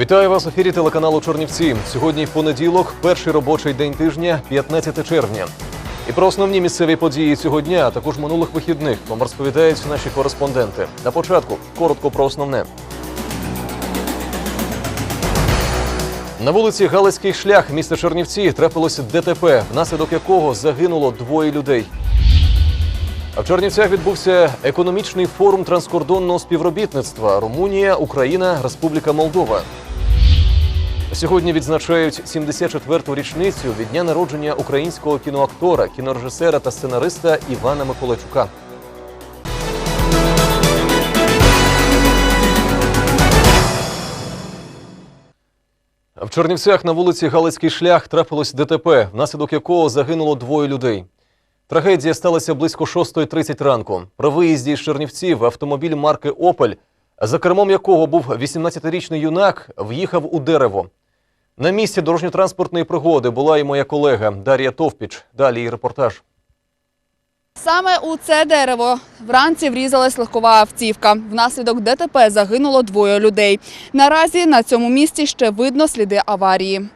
Вітаю вас в ефірі телеканалу Чорнівці. Сьогодні понеділок, перший робочий день тижня, 15 червня. І про основні місцеві події цього дня, а також минулих вихідних, вам розповідають наші кореспонденти. На початку коротко про основне. На вулиці Галицький шлях міста Чернівці трапилося ДТП, внаслідок якого загинуло двоє людей. А в Чернівцях відбувся економічний форум транскордонного співробітництва Румунія, Україна, Республіка Молдова. Сьогодні відзначають 74-ту річницю від дня народження українського кіноактора, кінорежисера та сценариста Івана Миколайчука. В Чернівцях на вулиці Галицький шлях трапилось ДТП, внаслідок якого загинуло двоє людей. Трагедія сталася близько 6.30 ранку. При виїзді з Чернівців автомобіль марки Опель, за кермом якого був 18-річний юнак, в'їхав у дерево. На місці дорожньо-транспортної пригоди була і моя колега Дар'я Товпіч. Далі її репортаж. Саме у це дерево вранці врізалась легкова автівка. Внаслідок ДТП загинуло двоє людей. Наразі на цьому місці ще видно сліди аварії.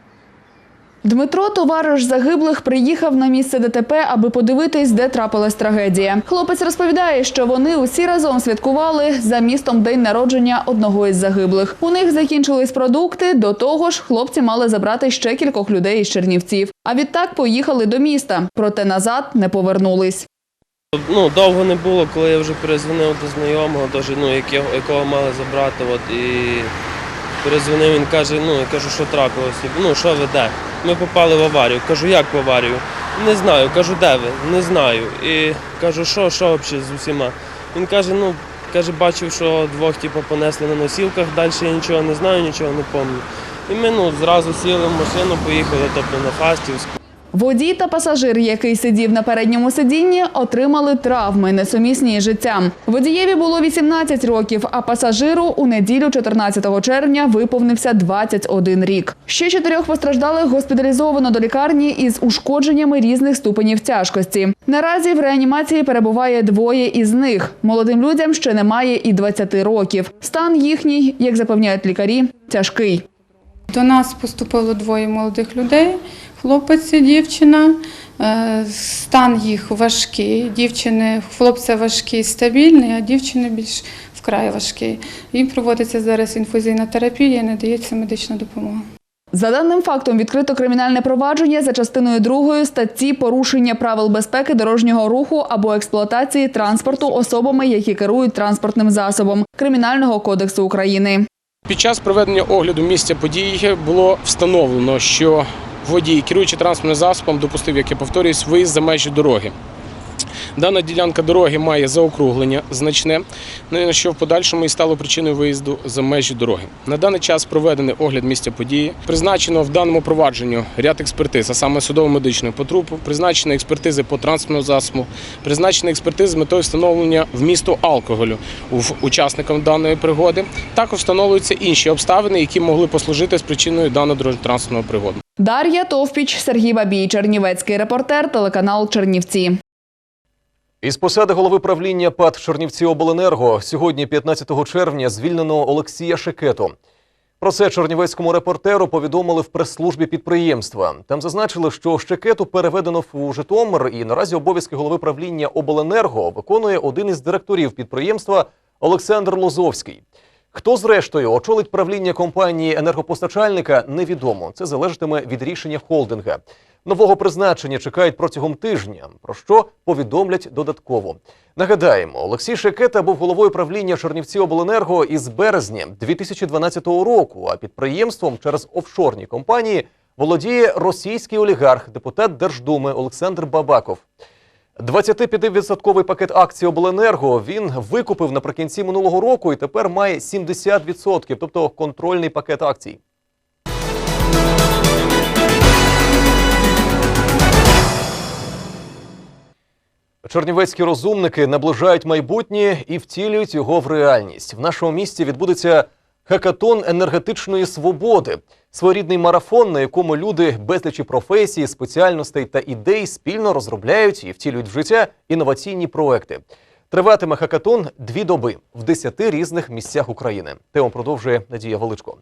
Дмитро, товариш загиблих, приїхав на місце ДТП, аби подивитись, де трапилась трагедія. Хлопець розповідає, що вони усі разом святкували за містом день народження одного із загиблих. У них закінчились продукти. До того ж, хлопці мали забрати ще кількох людей із Чернівців. А відтак поїхали до міста, проте назад не повернулись. Ну, довго не було, коли я вже перезвонив до знайомого, ну, якого мали забрати. От, і перезвонив, він каже, ну, я кажу, що трапилося. Ну, що ви де? Ми попали в аварію. Кажу, як в аварію? Не знаю. Кажу, де ви? Не знаю. І кажу, що, що взагалі з усіма? Він каже, ну, каже, бачив, що двох типу, понесли на носілках, далі я нічого не знаю, нічого не пам'ятаю. І ми ну, зразу сіли в машину, поїхали тобто, на Фастівську. Водій та пасажир, який сидів на передньому сидінні, отримали травми, несумісні із життям. Водієві було 18 років, а пасажиру у неділю 14 червня виповнився 21 рік. Ще чотирьох постраждалих госпіталізовано до лікарні із ушкодженнями різних ступенів тяжкості. Наразі в реанімації перебуває двоє із них. Молодим людям ще немає і 20 років. Стан їхній, як запевняють лікарі, тяжкий. До нас поступило двоє молодих людей, хлопець і дівчина. Е, Стан їх важкий. Дівчини, хлопця важкий, стабільний, а дівчини більш вкрай важкий. Їм проводиться зараз інфузійна терапія, надається медична допомога. За даним фактом відкрито кримінальне провадження за частиною 2 статті порушення правил безпеки дорожнього руху або експлуатації транспорту особами, які керують транспортним засобом Кримінального кодексу України. Під час проведення огляду місця події було встановлено, що водій, керуючи транспортним засобом, допустив, як я повторююсь, виїзд за межі дороги. Дана ділянка дороги має заокруглення значне, ну, що в подальшому і стало причиною виїзду за межі дороги. На даний час проведений огляд місця події. Призначено в даному провадженню ряд експертиз, а саме судово-медичної по трупу, призначені експертизи по транспортному засобу, призначені експертизи з метою встановлення вмісту алкоголю учасникам даної пригоди. Також встановлюються інші обставини, які могли послужити з причиною даної дорожньо-транспортної пригоди. Дар'я Товпіч, Сергій Бабій, Чернівецький репортер, телеканал Чернівці. Із посади голови правління ПАД Чернівці Обленерго сьогодні, 15 червня, звільнено Олексія Шекету. Про це чернівецькому репортеру повідомили в прес-службі підприємства. Там зазначили, що Щекету переведено у Житомир, і наразі обов'язки голови правління Обленерго виконує один із директорів підприємства Олександр Лозовський. Хто зрештою очолить правління компанії енергопостачальника, невідомо. Це залежатиме від рішення холдинга. Нового призначення чекають протягом тижня, про що повідомлять додатково. Нагадаємо, Олексій Шекета був головою правління Чернівці Обленерго із березня 2012 року. А підприємством через офшорні компанії володіє російський олігарх, депутат Держдуми Олександр Бабаков. 25-відсотковий пакет акцій Обленерго він викупив наприкінці минулого року і тепер має 70%, тобто контрольний пакет акцій. Чернівецькі розумники наближають майбутнє і втілюють його в реальність. В нашому місті відбудеться хакатон енергетичної свободи, своєрідний марафон, на якому люди безлічі професій, спеціальностей та ідей спільно розробляють і втілюють в життя інноваційні проекти. Триватиме хакатон дві доби в десяти різних місцях України. Тему продовжує Надія Величко.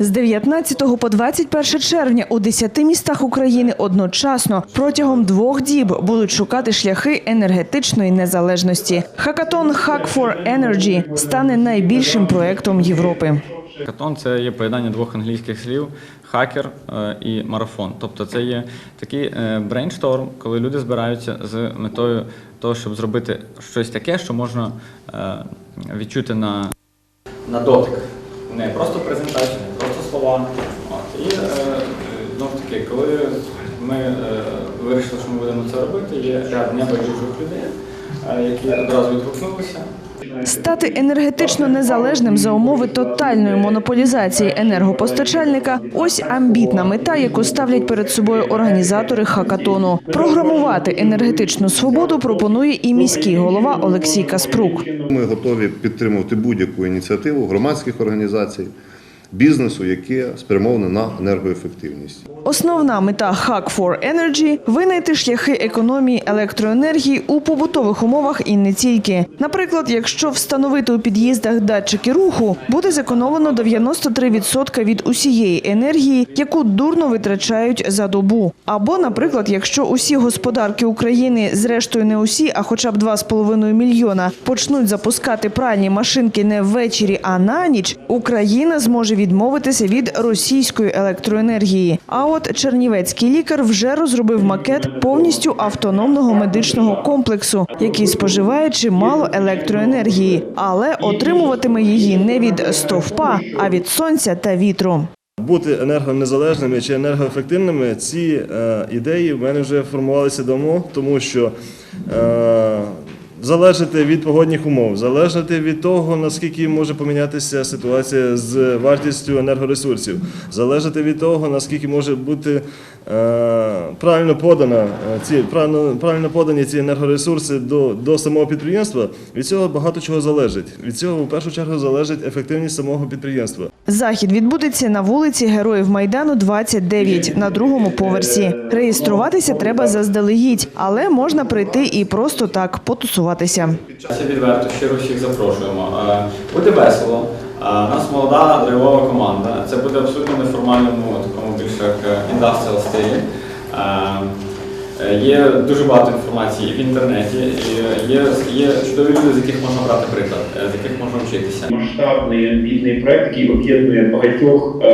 З 19 по 21 червня у 10 містах України одночасно протягом двох діб будуть шукати шляхи енергетичної незалежності. Хакатон Hack for Energy стане найбільшим проектом Європи. Хакатон це є поєднання двох англійських слів хакер е, і марафон. Тобто це є такий е, брейншторм, коли люди збираються з метою того, щоб зробити щось таке, що можна е, відчути на, на дотик. Не просто презентація, слова. От. І е, знову таки, коли ми е, вирішили, що ми будемо це робити, є ряд небайдужих людей, е, які одразу відгукнулися. Стати енергетично незалежним за умови тотальної монополізації енергопостачальника ось амбітна мета, яку ставлять перед собою організатори хакатону. Програмувати енергетичну свободу пропонує і міський голова Олексій Каспрук. Ми готові підтримувати будь-яку ініціативу громадських організацій, бізнесу, яке спрямоване на енергоефективність. Основна мета Hack for Energy – винайти шляхи економії електроенергії у побутових умовах і не тільки. Наприклад, якщо встановити у під'їздах датчики руху, буде зекономлено 93% від усієї енергії, яку дурно витрачають за добу. Або, наприклад, якщо усі господарки України, зрештою не усі, а хоча б 2,5 мільйона, почнуть запускати пральні машинки не ввечері, а на ніч, Україна зможе відмовитися від російської електроенергії. А от чернівецький лікар вже розробив макет повністю автономного медичного комплексу, який споживає чимало електроенергії, але отримуватиме її не від стовпа, а від сонця та вітру. Бути енергонезалежними чи енергоефективними, ці е, ідеї в мене вже формувалися давно, тому що е, залежати від погодних умов, залежати від того, наскільки може помінятися ситуація з вартістю енергоресурсів, залежати від того, наскільки може бути правильно подана е, ці правильно, правильно подані ці енергоресурси до, до самого підприємства. Від цього багато чого залежить. Від цього в першу чергу залежить ефективність самого підприємства. Захід відбудеться на вулиці Героїв Майдану 29 на другому поверсі. Реєструватися треба заздалегідь, але можна прийти і просто так потусуватися. Це відверто щиро всіх запрошуємо. Е, Буде весело. Е, У нас молода драйвова команда. Це буде абсолютно неформальному, такому більше як індастріал стилі. Е, е, Є дуже багато інформації в інтернеті, є, є чудові люди, з яких можна брати приклад, е, з яких можна вчитися. масштабний амбітний проект, який об'єднує багатьох е,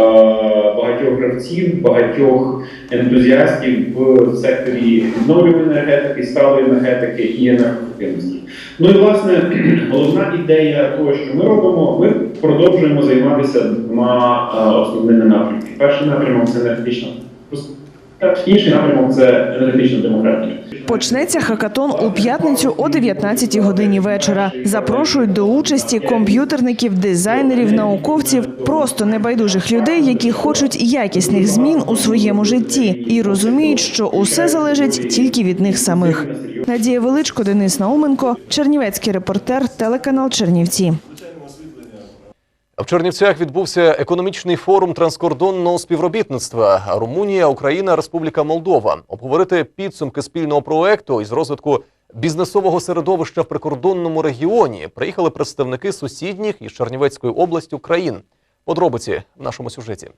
багатьох гравців, багатьох ентузіастів в секторі відновлюваної енергетики, сталої енергетики і енергоефективності. Ну і власне головна ідея того, що ми робимо, ми продовжуємо займатися двома е, основними напрямками. Перший напрямок це енергетична інший напрямок це енергетична демократія. Почнеться хакатон у п'ятницю о 19 годині вечора. Запрошують до участі комп'ютерників, дизайнерів, науковців, просто небайдужих людей, які хочуть якісних змін у своєму житті і розуміють, що усе залежить тільки від них самих. Надія Величко, Денис Науменко, Чернівецький репортер, телеканал Чернівці. В Чернівцях відбувся економічний форум транскордонного співробітництва Румунія, Україна, Республіка Молдова. Обговорити підсумки спільного проекту із розвитку бізнесового середовища в прикордонному регіоні приїхали представники сусідніх із Чернівецької області країн. Подробиці в нашому сюжеті.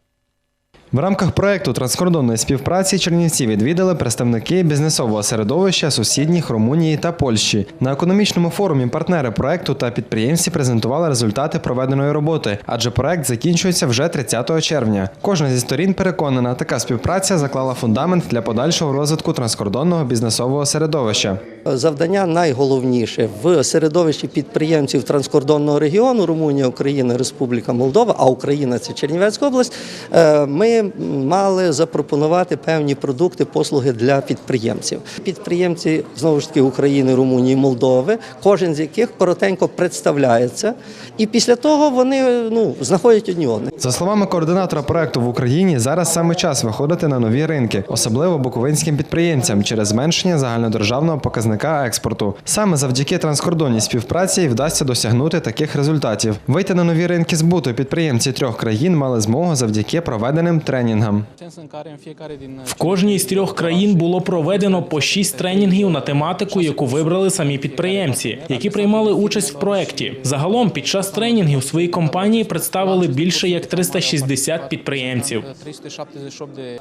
В рамках проекту транскордонної співпраці Чернівці відвідали представники бізнесового середовища сусідніх Румунії та Польщі. На економічному форумі партнери проекту та підприємці презентували результати проведеної роботи, адже проект закінчується вже 30 червня. Кожна зі сторін переконана, така співпраця заклала фундамент для подальшого розвитку транскордонного бізнесового середовища. Завдання найголовніше в середовищі підприємців транскордонного регіону Румунія, Україна, Республіка Молдова, а Україна це Чернівецька область. е, Ми мали запропонувати певні продукти, послуги для підприємців. Підприємці знову ж таки України, Румунії, Молдови, кожен з яких коротенько представляється, і після того вони ну знаходять одні одних. За словами координатора проекту в Україні, зараз саме час виходити на нові ринки, особливо буковинським підприємцям через зменшення загальнодержавного показника показника експорту. Саме завдяки транскордонній співпраці вдасться досягнути таких результатів. Вийти на нові ринки збуту підприємці трьох країн мали змогу завдяки проведеним тренінгам. В кожній з трьох країн було проведено по шість тренінгів на тематику, яку вибрали самі підприємці, які приймали участь в проєкті. Загалом під час тренінгів свої компанії представили більше як 360 підприємців.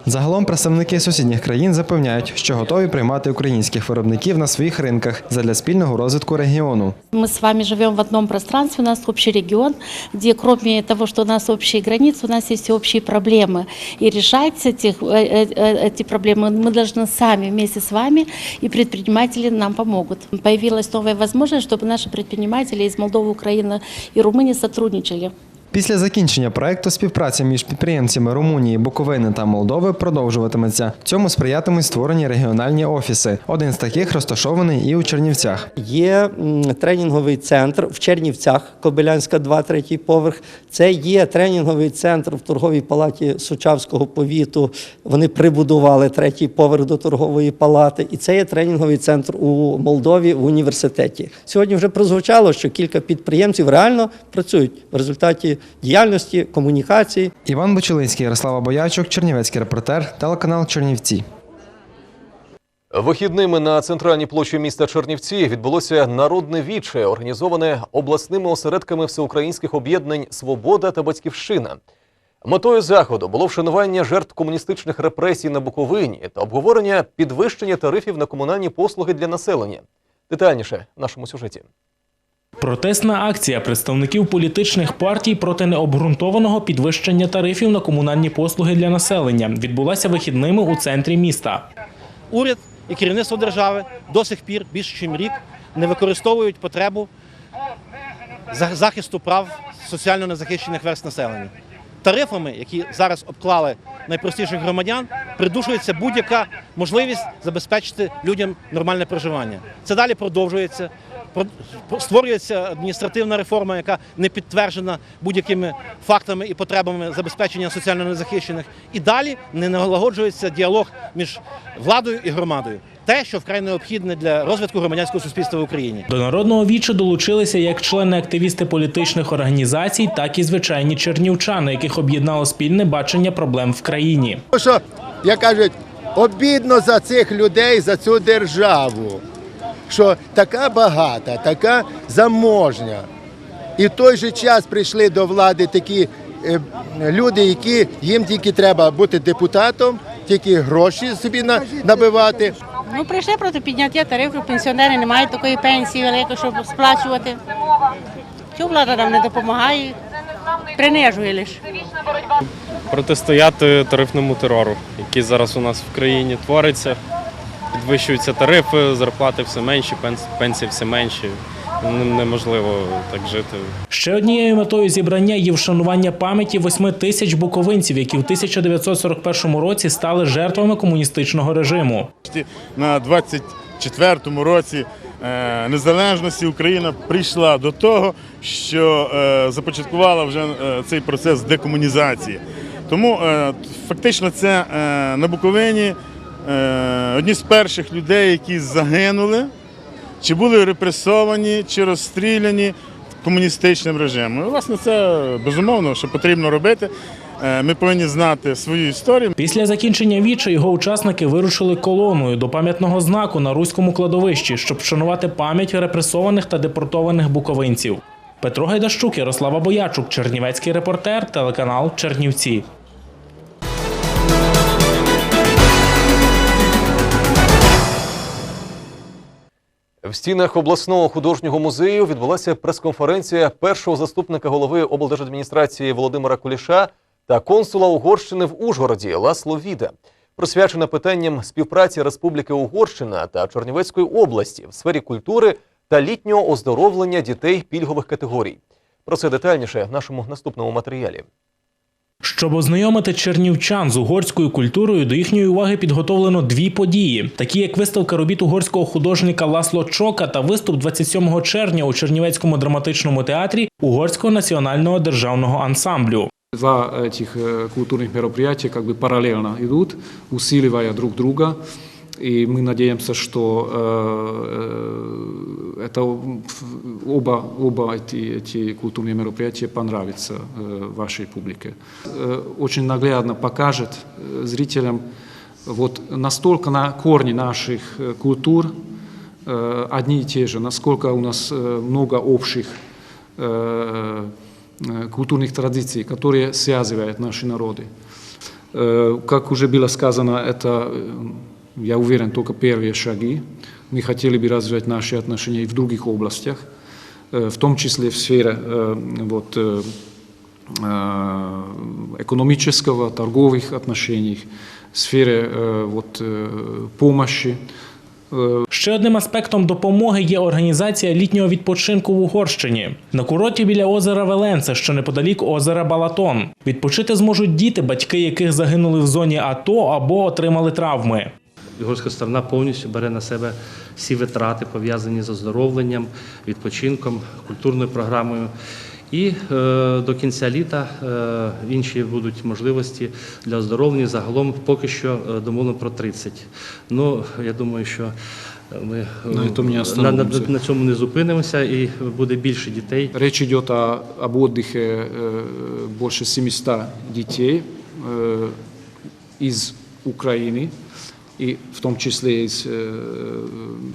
Загалом представники сусідніх країн запевняють, що готові приймати українських виробників на своїх ринках задля спільного розвитку регіону. Мы с вами живем в одном пространстве, у нас общий регион, где кроме того, что у нас общие границы, у нас есть и общие проблемы. И решать этих, э, э, э, эти проблемы мы должны сами вместе с вами, и предприниматели нам помогут. Появилась новая возможность, чтобы наши предприниматели из Молдовы, Украины и Румынии сотрудничали. Після закінчення проекту співпраця між підприємцями Румунії, Буковини та Молдови продовжуватиметься. Цьому сприятимуть створені регіональні офіси. Один з таких розташований і у Чернівцях. Є тренінговий центр в Чернівцях, Кобилянська, 2, третій поверх. Це є тренінговий центр в торговій палаті Сучавського повіту. Вони прибудували третій поверх до торгової палати. І це є тренінговий центр у Молдові в університеті. Сьогодні вже прозвучало, що кілька підприємців реально працюють в результаті діяльності, комунікації. Іван Бочелинський, Ярослава Боячук, Чернівецький репортер, телеканал Чернівці. Вихідними на центральній площі міста Чернівці відбулося народне віче, організоване обласними осередками всеукраїнських об'єднань Свобода та Батьківщина. Метою заходу було вшанування жертв комуністичних репресій на Буковині та обговорення підвищення тарифів на комунальні послуги для населення. Детальніше в нашому сюжеті. Протестна акція представників політичних партій проти необґрунтованого підвищення тарифів на комунальні послуги для населення відбулася вихідними у центрі міста. уряд і керівництво держави до сих пір більше ніж рік не використовують потребу захисту прав соціально незахищених верст населення. Тарифами, які зараз обклали найпростіших громадян, придушується будь-яка можливість забезпечити людям нормальне проживання. Це далі продовжується. Створюється адміністративна реформа, яка не підтверджена будь-якими фактами і потребами забезпечення соціально незахищених. І далі не налагоджується діалог між владою і громадою. Те, що вкрай необхідне для розвитку громадянського суспільства в Україні. До народного віча долучилися як члени активісти політичних організацій, так і звичайні чернівчани, яких об'єднало спільне бачення проблем в країні. Що, як кажуть, обідно за цих людей, за цю державу, що така багата, така заможня. І в той же час прийшли до влади такі е, люди, які їм тільки треба бути депутатом, тільки гроші собі на, набивати. Ну, прийшли проти підняття тарифів, пенсіонери не мають такої пенсії великої, щоб сплачувати. Чому влада нам не допомагає? Принижує лише. Протистояти тарифному терору, який зараз у нас в країні твориться. Підвищуються тарифи, зарплати все менші, пенс- пенсії все менші. Неможливо так жити. Ще однією метою зібрання є вшанування пам'яті восьми тисяч буковинців, які в 1941 році стали жертвами комуністичного режиму. на 24-му році е, незалежності Україна прийшла до того, що е, започаткувала вже е, цей процес декомунізації. Тому фактично це на Буковині одні з перших людей, які загинули, чи були репресовані, чи розстріляні комуністичним режимом. І, власне, це безумовно, що потрібно робити. Е, Ми повинні знати свою історію. Після закінчення віча його учасники вирушили колоною до пам'ятного знаку на руському кладовищі, щоб вшанувати пам'ять репресованих та депортованих буковинців. Петро Гайдащук, Ярослава Боячук, Чернівецький репортер, телеканал Чернівці. В стінах обласного художнього музею відбулася прес-конференція першого заступника голови облдержадміністрації Володимира Куліша та консула Угорщини в Ужгороді Ласло Віда, присвячена питанням співпраці Республіки Угорщина та Чернівецької області в сфері культури та літнього оздоровлення дітей пільгових категорій. Про це детальніше в нашому наступному матеріалі. Щоб ознайомити чернівчан з угорською культурою, до їхньої уваги підготовлено дві події, такі як виставка робіт угорського художника Ласло Чока та виступ 27 червня у Чернівецькому драматичному театрі Угорського національного державного ансамблю. Два этих э, культурных мероприятия как бы параллельно идут, усиливая друг друга. И мы надеемся, что э, это оба, оба эти, эти культурные мероприятия понравятся э, вашей публике. Э, Очень наглядно покажет э, зрителям вот настолько на корни наших э, культур э, одни и те же, насколько у нас э, много общих э, э, культурных традиций, которые связывают наши народы. Э, Как уже было сказано, это, э, я уверен, только первые шаги. Мы хотели бы развивать наши отношения и в других областях, э, в том числе в сфере э, вот, э, э, экономического, торговых отношений, в сфере э, вот, э, помощи. Ще одним аспектом допомоги є організація літнього відпочинку в Угорщині на курорті біля озера Веленце, що неподалік озера Балатон. Відпочити зможуть діти, батьки яких загинули в зоні АТО або отримали травми. Угорська сторона повністю бере на себе всі витрати, пов'язані з оздоровленням, відпочинком, культурною програмою. І е, до кінця літа е, інші будуть можливості для оздоровлення. Загалом поки що е, домовлено про 30. Ну, я думаю, що ми е, На цьому не на, на, остановимося. на цьому не зупинимося і буде більше дітей. Речь идет о, об отдыхе э, больше 700 детей э, из Украины, и в том числе из э,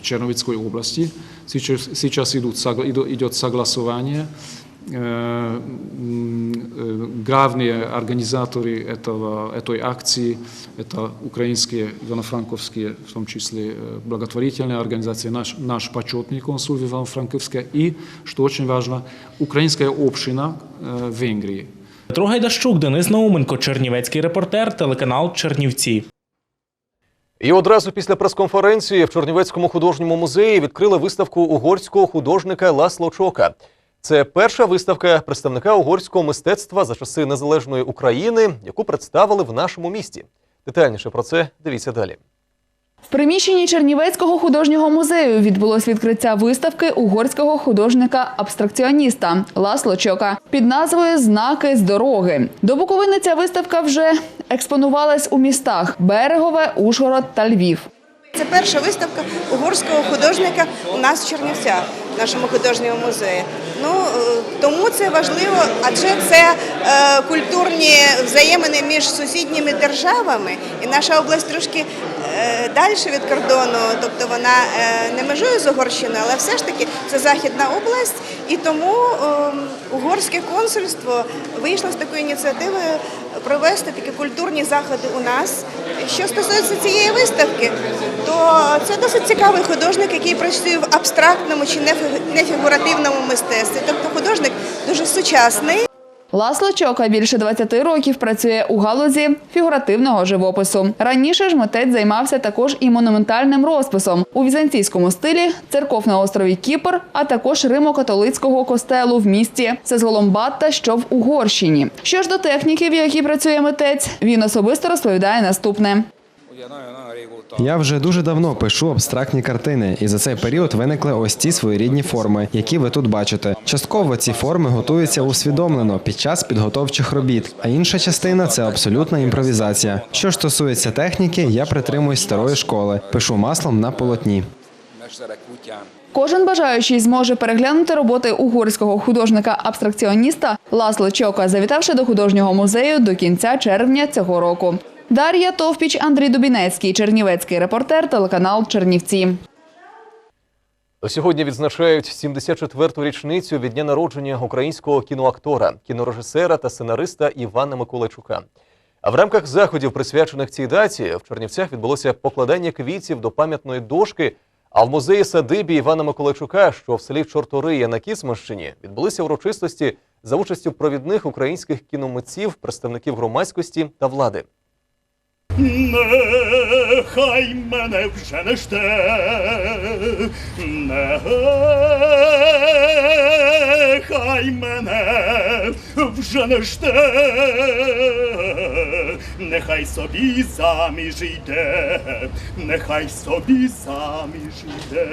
Черновицкой области. Сейчас, сейчас идут, согла- идо- идет согласование. Э, м, э, Главные организаторы этого, этой акции – это украинские, ивано-франковские, в том числе э, благотворительные организации, наш, наш почетный консул в Ивано-Франковске и, что очень важно, украинская община э, в Венгрии. Петро Гайдащук, Денис Науменко, Чернівецький репортер, телеканал Чернівці. І одразу після прес-конференції в Чернівецькому художньому музеї відкрили виставку угорського художника Ласло Чока. Це перша виставка представника угорського мистецтва за часи незалежної України, яку представили в нашому місті. Детальніше про це дивіться далі. В приміщенні Чернівецького художнього музею відбулось відкриття виставки угорського художника-абстракціоніста Ласло Чока під назвою Знаки з дороги. До Буковини ця виставка вже експонувалась у містах Берегове, Ужгород та Львів. Це перша виставка угорського художника у нас в Чернівцях, нашому художньому музеї. Ну е, тому це важливо, адже це е, культурні взаємини між сусідніми державами, і наша область трошки е, далі від кордону, тобто вона не межує з Угорщиною, але все ж таки це західна область, і тому е, угорське консульство вийшло з такою ініціативою провести такі культурні заходи у нас. Що стосується цієї виставки, то це досить цікавий художник, який працює в абстрактному чи нефі- нефігуративному мистецтві. Тобто художник дуже сучасний. Ласло Чока більше 20 років працює у галузі фігуративного живопису. Раніше ж митець займався також і монументальним розписом у візантійському стилі, церков на острові Кіпр, а також римо-католицького костелу в місті Сезголомбатта, що в Угорщині. Що ж до техніки, в якій працює митець, він особисто розповідає наступне. Я вже дуже давно пишу абстрактні картини, і за цей період виникли ось ці своєрідні форми, які ви тут бачите. Частково ці форми готуються усвідомлено під час підготовчих робіт, а інша частина це абсолютна імпровізація. Що ж стосується техніки, я притримуюсь старої школи, пишу маслом на полотні. Кожен бажаючий зможе переглянути роботи угорського художника-абстракціоніста Ласло Чока, завітавши до художнього музею до кінця червня цього року. Дар'я Товпіч, Андрій Дубінецький, Чернівецький репортер, телеканал Чернівці. Сьогодні відзначають 74-ту річницю від дня народження українського кіноактора, кінорежисера та сценариста Івана Миколайчука. А в рамках заходів, присвячених цій даті, в Чернівцях відбулося покладання квітів до пам'ятної дошки. А в музеї садибі Івана Миколайчука, що в селі Чортория на Кісманщині, відбулися урочистості за участю провідних українських кіномитців, представників громадськості та влади. Нехай мене вже не жде, нехай мене вже не жде, нехай собі заміж йде, нехай собі заміж йде.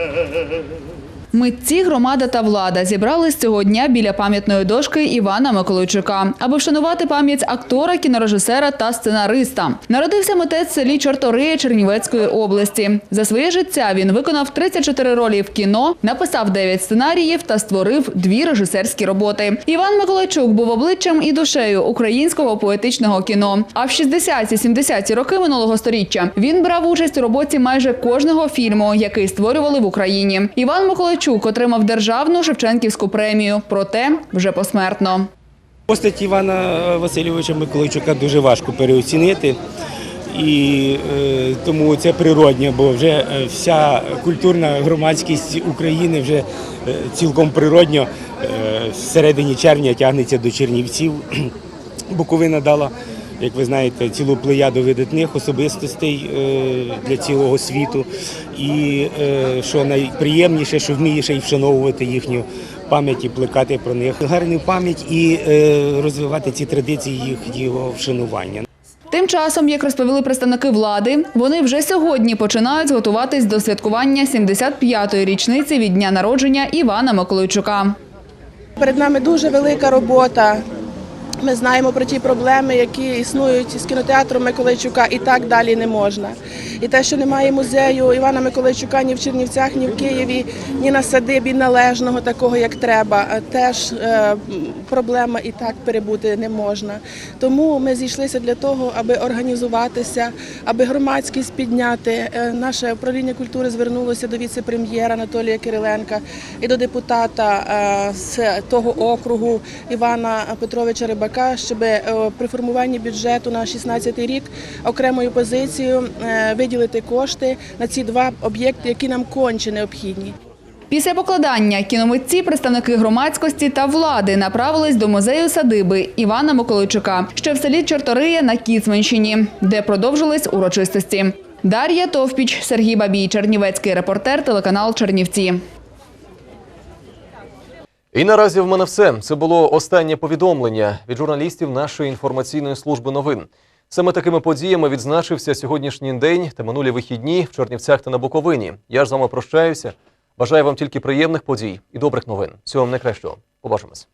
Митці, громада та влада зібрались цього дня біля пам'ятної дошки Івана Миколайчука, аби вшанувати пам'ять актора, кінорежисера та сценариста. Народився митець в селі Чортория Чернівецької області. За своє життя він виконав 34 ролі в кіно, написав 9 сценаріїв та створив дві режисерські роботи. Іван Миколайчук був обличчям і душею українського поетичного кіно. А в 60-70-ті роки минулого сторіччя він брав участь у роботі майже кожного фільму, який створювали в Україні. Іван Миколайчук отримав державну Шевченківську премію, проте вже посмертно. Постать Івана Васильовича Миколайчука дуже важко переоцінити. І е, тому це природньо, бо вже е, вся культурна громадськість України вже е, цілком природньо е, в середині червня тягнеться до Чернівців. Буковина дала, як ви знаєте, цілу плеяду видатних особистостей е, для цілого світу. І е, що найприємніше, що вміє ще й вшановувати їхню пам'ять і плекати про них гарну пам'ять і е, розвивати ці традиції їхнього вшанування. Тим часом, як розповіли представники влади, вони вже сьогодні починають готуватись до святкування 75-ї річниці від дня народження Івана Миколайчука. Перед нами дуже велика робота. Ми знаємо про ті проблеми, які існують з кінотеатром Миколайчука, і так далі не можна. І те, що немає музею Івана Миколайчука ні в Чернівцях, ні в Києві, ні на садибі належного такого, як треба, е, теж е, проблема і так перебути не можна. Тому ми зійшлися для того, аби організуватися, аби громадськість підняти. Е, Наше управління культури звернулося до віце-прем'єра Анатолія Кириленка і до депутата з того округу Івана Петровича Рибака, щоб е, при формуванні бюджету на 16 рік окремою позицією е, виділити кошти на ці два об'єкти, які нам конче необхідні. Після покладання кіномитці, представники громадськості та влади направились до музею садиби Івана Миколайчука, що в селі Чортория на Кіцменщині, де продовжились урочистості. Дар'я Товпіч, Сергій Бабій, Чернівецький репортер, телеканал Чернівці. І наразі в мене все. Це було останнє повідомлення від журналістів нашої інформаційної служби новин. Саме такими подіями відзначився сьогоднішній день та минулі вихідні в Чернівцях та на Буковині. Я ж з вами прощаюся. Бажаю вам тільки приємних подій і добрих новин. Всього вам найкращого. Побачимось.